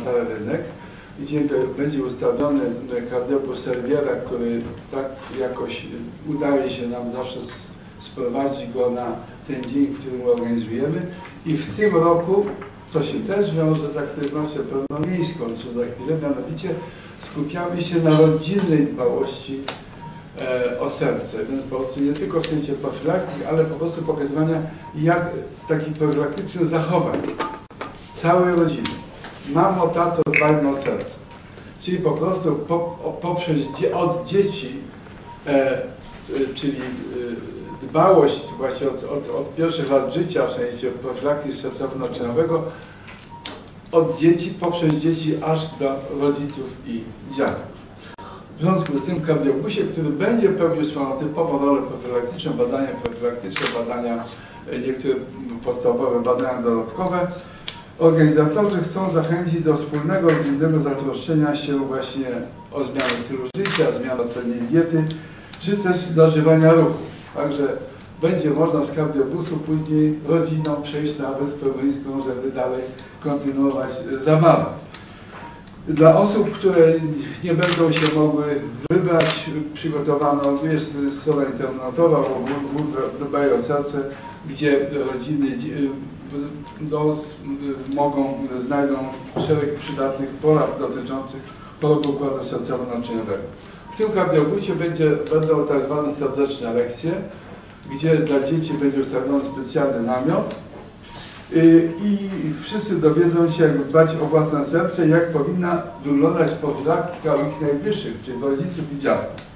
Stary Rynek, gdzie będzie ustawiony kardiobus serwiera, który tak jakoś udaje się nam zawsze s- sprowadzić go na ten dzień, w którym organizujemy. I w tym roku to się też wiąże z aktywnością pełnomiejską, co za chwilę, mianowicie skupiamy się na rodzinnej dbałości e, o serce, więc po prostu nie tylko w sensie profilaktyki, ale po prostu pokazywania jak takich profilaktycznych zachowań całej rodziny. Mamo, tato, dbajmy o serce. Czyli po prostu poprzez od dzieci, e, e, czyli e, dbałość właśnie od, od, od pierwszych lat życia w sensie profilaktyki sercowo-naczynowego, od dzieci, poprzez dzieci aż do rodziców i dziadków. W związku z tym kardiobusie, który będzie pełnił swoją typową rolę profilaktyczną, badania profilaktyczne, badania, e, niektóre podstawowe badania dodatkowe, organizatorzy chcą zachęcić do wspólnego, rodzinnego zatroszczenia się właśnie o zmianę stylu życia, zmianę odpowiedniej diety, czy też zażywania ruchu. Także będzie można z kardiobusu później rodziną przejść na Myńską, żeby dalej kontynuować zabawę. Dla osób, które nie będą się mogły wybrać, przygotowano, jest strona internetowa Dbaj o serce, gdzie rodziny dzie- no, s- mogą, znajdą szereg przydatnych porad dotyczących choroby układu sercowo-naczyniowego. W tym kardiobusie będzie, będą tak zwane serdeczne lekcje, gdzie dla dzieci będzie ustawiony specjalny namiot, Y, i wszyscy dowiedzą się, jak dbać o własne serce, jak powinna wyglądać profilaktyka u ich najbliższych, czyli rodziców i dziadków.